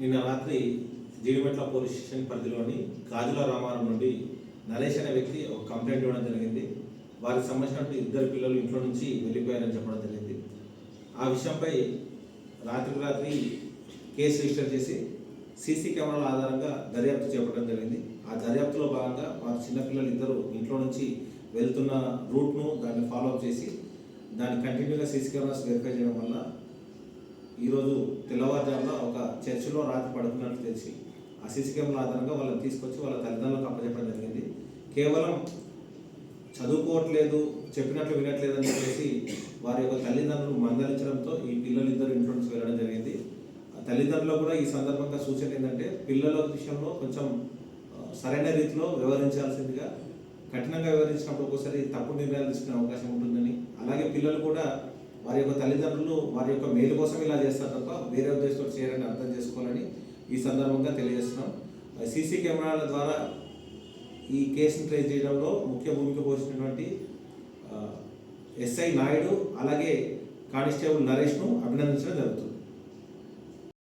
నిన్న రాత్రి Jeedimetla police station పరిధిలోని గాజుల రామారం నుండి నరేష్ అనే వ్యక్తి ఒక కంప్లైంట్ ఇవ్వడం జరిగింది. వారికి సంబంధించినటువంటి ఇద్దరు పిల్లలు ఇంట్లో నుంచి వెళ్ళిపోయారని చెప్పడం జరిగింది. ఆ విషయంపై రాత్రికి రాత్రి కేసు రిజిస్టర్ చేసి సీసీ కెమెరాల ఆధారంగా దర్యాప్తు చేపట్టడం జరిగింది. ఆ దర్యాప్తులో భాగంగా వారి చిన్నపిల్లలు ఇద్దరు ఇంట్లో నుంచి వెళ్తున్న రూట్ను దాన్ని ఫాలో అప్ చేసి దాన్ని కంటిన్యూగా సీసీ కెమెరాస్ వెరిఫై చేయడం వల్ల ఈరోజు తెల్లవారుజామున ఒక చర్చిలో రాత్రి పడుకున్నట్లు తెలిసి ఆ సీసీ కెమెరా ఆధారంగా వాళ్ళని తీసుకొచ్చి వాళ్ళ తల్లిదండ్రులకు అప్పచెప్పడం జరిగింది. కేవలం చదువుకోవట్లేదు చెప్పినట్లు వినట్లేదు అని చెప్పేసి వారి యొక్క తల్లిదండ్రులు మందలించడంతో ఈ పిల్లలు ఇద్దరు ఇంట్లోంచి వెళ్ళడం జరిగింది. ఆ కూడా ఈ సందర్భంగా సూచన ఏంటంటే పిల్లల విషయంలో కొంచెం సరైన రీతిలో వ్యవహరించాల్సిందిగా కఠినంగా వ్యవహరించినప్పుడు ఒక్కోసారి తప్పు నిర్ణయాలు తీసుకునే అవకాశం ఉంటుందని. అలాగే పిల్లలు కూడా వారి యొక్క తల్లిదండ్రులు వారి యొక్క మేలు కోసం ఇలా చేస్తారు తప్ప వేరే ఉద్దేశంతో చేయాలని అర్థం చేసుకోవాలని ఈ సందర్భంగా తెలియజేస్తున్నాం. సీసీ కెమెరాల ద్వారా ఈ కేసును ట్రేస్ చేయడంలో ముఖ్య భూమిక పోషించినటువంటి ఎస్ఐ నాయుడు అలాగే కానిస్టేబుల్ నరేష్ను అభినందించడం జరుగుతుంది.